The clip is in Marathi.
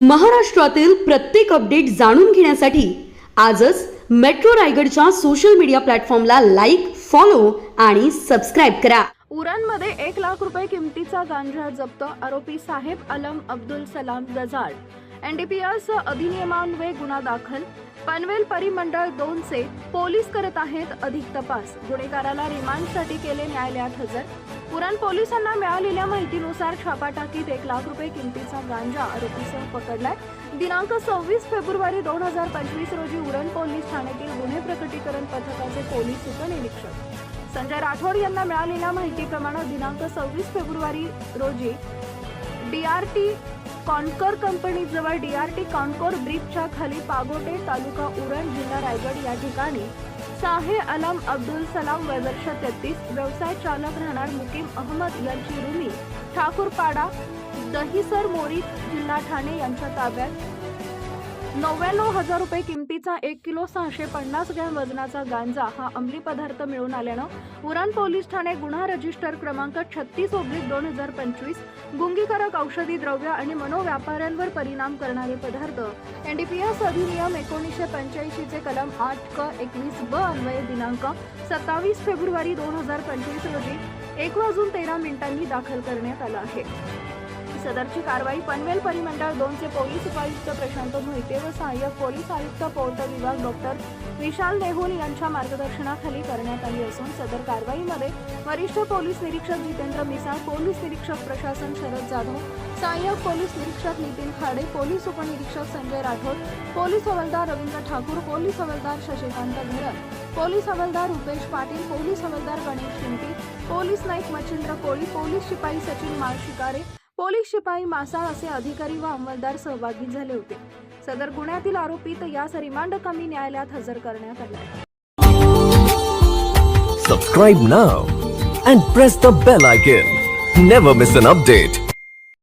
महाराष्ट्रातील प्रत्येक अपडेट जाणून घेण्यासाठी आजच मेट्रो रायगडच्या सोशल मीडिया प्लॅटफॉर्मला लाईक फॉलो आणि सबस्क्राईब करा. उरणमध्ये एक लाख रुपये किमतीचा गांजा जप्त आरोपी साहेब अलम अब्दुल सलाम गजाळ एनडीपीएस अधिनियमान्वये गुन्हा दाखल. पनवेल परिमंडळ दोनचे पोलीस करत आहेत अधिक तपास. गुन्हेगाराला रिमांडसाठी केले न्यायालयात हजर. पुरण पोलिसांना मिळालेल्या माहितीनुसार छापा टाकीत एक लाख रुपये किमतीचा गांजा आरोपीसह पकडलाय. दिनांक सव्वीस फेब्रुवारी दोन हजार पंचवीस रोजी उरण पोलीस ठाण्यातील गुन्हे प्रकटीकरण पथकाचे पोलीस उपनिरीक्षक. संजय राठोड यांना मिळालेल्या माहितीप्रमाणे दिनांक सव्वीस फेब्रुवारी रोजी डीआरटी कॉन्कर कंपनीजवळ डीआरटी कॉन्कोर ब्रिजच्या खाली पागोटे तालुका उरण जिल्हा रायगड या ठिकाणी साहे अलम अब्दुल सलाम वय वर्ष तेहतीस व्यवसाय चालक राहणार मुकीम अहमद यांची रुमी ठाकूरपाडा दहिसर मोरी जिल्हा ठाणे यांच्या ताब्यात नव्याण्णव हजार रुपये किमतीचा एक किलो सहाशे पन्नास ग्रॅम वजनाचा गांजा हा अंमली पदार्थ मिळून आल्यानं उरण पोलीस ठाणे गुन्हा रजिस्टर क्रमांक छत्तीस ओब्लिक दोन हजार पंचवीस गुंगीकारक औषधी द्रव्य आणि मनोव्यापाऱ्यांवर परिणाम करणारे पदार्थ. एनडीपीएस अधिनियम एकोणीसशे पंच्याऐंशीचे कलम आठ क एकवीस ब अन्वये दिनांक सत्तावीस फेब्रुवारी दोन हजार पंचवीस रोजी एक वाजून तेरा मिनिटांनी दाखल करण्यात आला आहे. सदरची कारवाई पनवेल परिमंडळ दोनचे पोलीस उपायुक्त प्रशांत मोहिते व सहाय्यक पोलीस आयुक्त पौर्त विभाग डॉक्टर विशाल देहुल यांच्या मार्गदर्शनाखाली करण्यात आली असून सदर कारवाईमध्ये वरिष्ठ पोलीस निरीक्षक जितेंद्र मिसाळ पोलीस निरीक्षक प्रशासन शरद जाधव सहाय्यक पोलीस निरीक्षक नितीन खाडे पोलीस उपनिरीक्षक संजय राठोड पोलीस हवालदार रवींद्र ठाकूर पोलीस हवालदार शशिकांत घरत पोलीस हवालदार रुपेश पाटील पोलीस हवालदार गणेश शिंपी पोलीस नाईक मच्छिंद्र कोळी पोलीस शिपाई सचिन माळशिकारे पोलीस शिपाई मासाळ असे अधिकारी व अंमलदार सहभागी झाले होते. सदर गुन्ह्यातील आरोपीत यास रिमांड कमी न्यायालयात हजर करण्यात आले. Subscribe now and press the bell icon never miss an update